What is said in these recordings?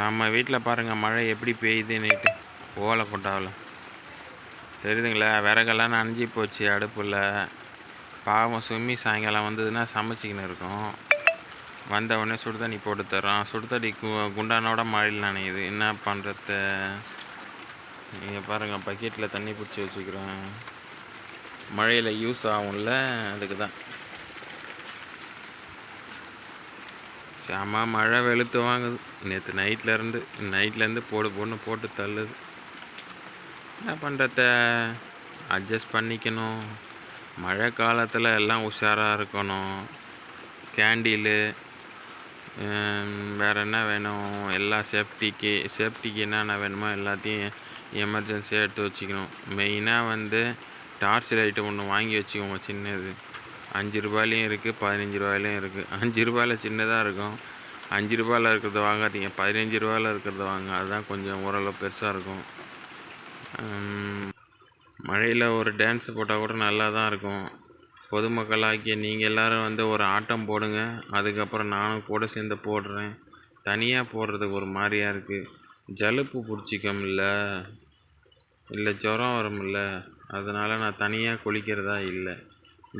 நம்ம வீட்டில் பாருங்கள் மழை எப்படி பெய்யுதுன்னுட்டு ஓலை கொட்டாவில். தெரியுதுங்களா விறகெல்லாம் நனைஞ்சி போச்சு அடுப்பில். பாவம் சும்மி சாயங்காலம் வந்ததுன்னா சமைச்சிக்கின்னு இருக்கும். வந்த உடனே சுடுதண்ணி போட்டு தரோம் சுடுதண்ணி கு குண்டானோட மழையில் நனையுது. என்ன பண்ணுறது நீங்கள் பாருங்கள் பக்கெட்டில் தண்ணி பிடிச்சி வச்சுக்கிறேன் மழையில் யூஸ் ஆகும்ல அதுக்கு தான் செம மழை வெளுத்து வாங்குது. நேற்று நைட்லேருந்து நைட்லேருந்து போடு போடுன்னு போட்டு தள்ளுது. என்ன பண்ணுறத அட்ஜஸ்ட் பண்ணிக்கணும். மழை காலத்தில் எல்லாம் உஷாராக இருக்கணும். கேண்டிலு வேறு என்ன வேணும்? எல்லா சேஃப்டிக்கு சேஃப்டிக்கு என்னென்ன வேணுமோ எல்லாத்தையும் எமர்ஜென்சியாக எடுத்து வச்சுக்கணும். மெயினாக வந்து டார்ச் லைட்டு ஒன்று வாங்கி வச்சுக்கோங்க சின்னது. அஞ்சு ரூபாயிலையும் இருக்குது பதினஞ்சு ரூபாயிலையும் இருக்குது அஞ்சு ரூபாயில் சின்னதாக இருக்கும். அஞ்சு ரூபாயில் இருக்கிறத வாங்காதீங்க. பதினஞ்சு ரூபாயில் இருக்கிறத வாங்க. அதுதான் கொஞ்சம் ஓரளவு பெருசாக இருக்கும். மழையில் ஒரு டான்ஸ் போட்டால் கூட நல்லா தான் இருக்கும். பொதுமக்களாகிய நீங்கள் எல்லோரும் வந்து ஒரு ஆட்டம் போடுங்க. அதுக்கப்புறம் நானும் கூட சேர்ந்து போடுறேன். தனியாக போடுறதுக்கு ஒரு மாதிரியாக இருக்குது ஜலுப்பு பிடிச்சிக்கமில்ல இல்லை ஜுரம் வரும்ல. அதனால் நான் தனியாக குளிக்கிறதா இல்லை.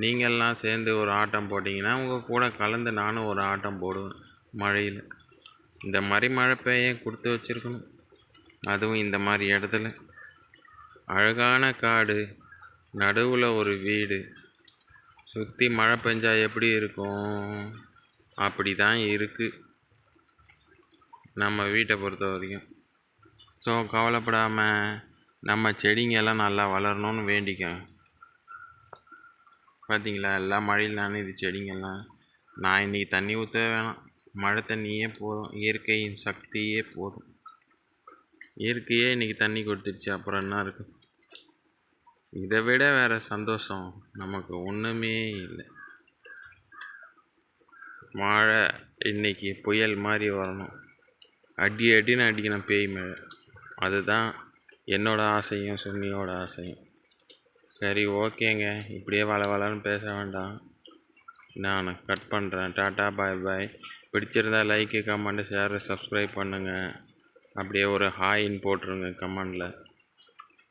நீங்கள்லாம் சேர்ந்து ஒரு ஆட்டம் போட்டிங்கன்னா உங்கள் கூட கலந்து நானும் ஒரு ஆட்டம் போடுவேன் மழையில். இந்த மாதிரி மழை பெய்ய கொடுத்து வச்சுருக்கணும். அதுவும் இந்த மாதிரி இடத்துல. அழகான காடு நடுவில் ஒரு வீடு. சுற்றி மழை பெஞ்சால் எப்படி இருக்கும்? அப்படி தான் இருக்குது நம்ம வீட்டை பொறுத்த வரைக்கும். ஸோ கவலைப்படாமல் நம்ம செடிங்கெல்லாம் நல்லா வளரணும்னு வேண்டிக்கோங்க. பார்த்தீங்களா எல்லா மழையில் நனையுது செடிங்கெல்லாம் நான் இன்றைக்கி தண்ணி ஊற்றவே வேணாம். மழை தண்ணியே போதும். இயற்கையின் சக்தியே போதும். இயற்கையே இன்றைக்கி தண்ணி கொடுத்துருச்சு. அப்புறம் என்ன இருக்குது இதை விட வேறு சந்தோஷம் நமக்கு ஒன்றுமே இல்லை. மழை இன்னைக்கு புயல் மாதிரி வரணும். அடி அடின்னு அடிக்கணும் பேய் மழை அதுதான் என்னோடய ஆசையும் சுன்னியோட ஆசையும். சரி ஓகேங்க. இப்படியே வள வளன்னு பேச வேண்டாம். நான் கட் பண்ணுறேன் டாட்டா பாய் பாய். பிடிச்சிருந்தா லைக்கு கமெண்ட்டு ஷேரு சப்ஸ்கிரைப் பண்ணுங்கள் அப்படியே ஒரு ஹாயின்னு போட்டுருங்க கமெண்டில்.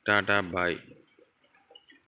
Tata bye.